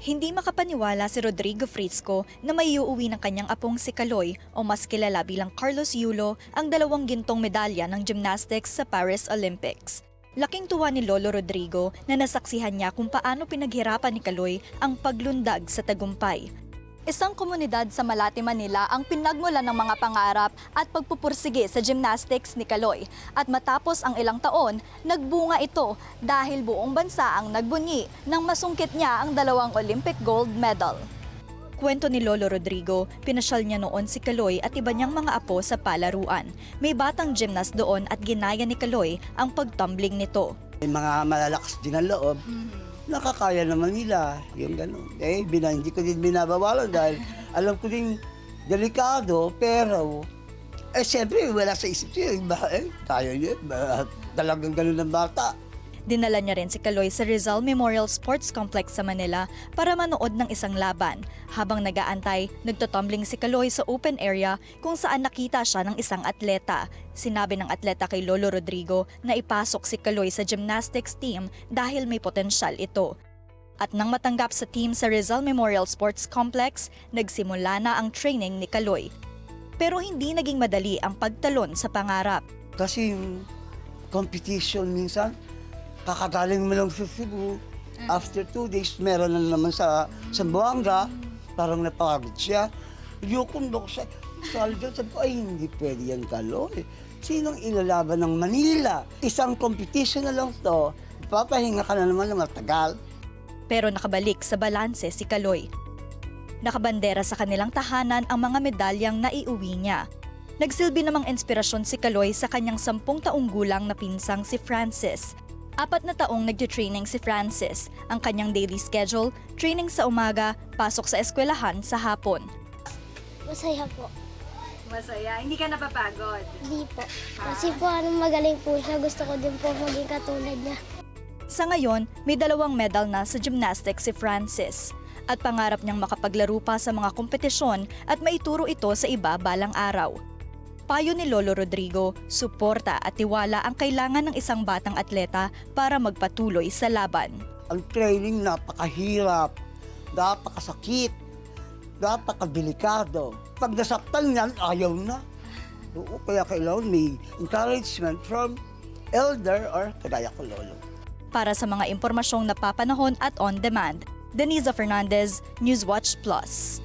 Hindi makapaniwala si Rodrigo Frisco na may iuwi ng kanyang apong si Kaloy o mas kilala bilang Carlos Yulo ang dalawang gintong medalya ng gymnastics sa Paris Olympics. Laking tuwa ni Lolo Rodrigo na nasaksihan niya kung paano pinaghirapan ni Kaloy ang paglundag sa tagumpay. Isang komunidad sa Malate, Manila ang pinagmulan ng mga pangarap at pagpupursige sa gymnastics ni Kaloy. At matapos ang ilang taon, nagbunga ito dahil buong bansa ang nagbunyi nang masungkit niya ang dalawang Olympic gold medal. Kwento ni Lolo Rodrigo, pinasyal niya noon si Kaloy at iba niyang mga apo sa palaruan. May batang gymnast doon at ginaya ni Kaloy ang pagtumbling nito. May mga malalakas din ang loob. Nakakaya naman nila, yung gano'n. Eh, bina, hindi ko din binabawalan dahil alam ko din delikado, pero eh, siyempre, wala sa isip siya. Eh, eh, kaya niya, ba, talagang gano'n ng bata. Dinala niya rin si Kaloy sa Rizal Memorial Sports Complex sa Manila para manood ng isang laban. Habang nagaantay, nagtotumbling si Kaloy sa open area kung saan nakita siya ng isang atleta. Sinabi ng atleta kay Lolo Rodrigo na ipasok si Kaloy sa gymnastics team dahil may potensyal ito. At nang matanggap sa team sa Rizal Memorial Sports Complex, nagsimula na ang training ni Kaloy. Pero hindi naging madali ang pagtalon sa pangarap. Kasi yung competition minsan, kakagaling mo lang sa Cebu. After two days, meron na naman sa Zamboanga. Parang napagod siya. Yukon ko siya. Dyan, sabi ko, ay hindi pwede yan kaloy. Sinong ilalaban ng Manila? Isang competition na lang to. Papahinga ka na naman ng matagal. pero nakabalik sa balanse si Kaloy. Nakabandera sa kanilang tahanan ang mga medalyang naiuwi niya. Nagsilbi namang inspirasyon si Kaloy sa kanyang sampung taong gulang na pinsang si Francis. Apat na taong nagtitraining si Francis. Ang kanyang daily schedule, training sa umaga, pasok sa eskwelahan sa hapon. Masaya po. Masaya, hindi ka napapagod. Hindi po. Kasi po ano magaling po siya. Gusto ko din po maging katulad niya. Sa ngayon, may dalawang medal na sa gymnastics si Francis. At pangarap niyang makapaglaro pa sa mga kompetisyon at maituro ito sa iba balang araw. Payo ni Lolo Rodrigo, suporta at tiwala ang kailangan ng isang batang atleta para magpatuloy sa laban. Ang training napakahirap, napakasakit, napakadelikado. Pag nasaktan yan, ayaw na. Oo, kaya kailangan may encouragement from elder or kagaya ko lolo. Para sa mga impormasyong napapanahon at on demand, Denisa Fernandez, Newswatch Plus.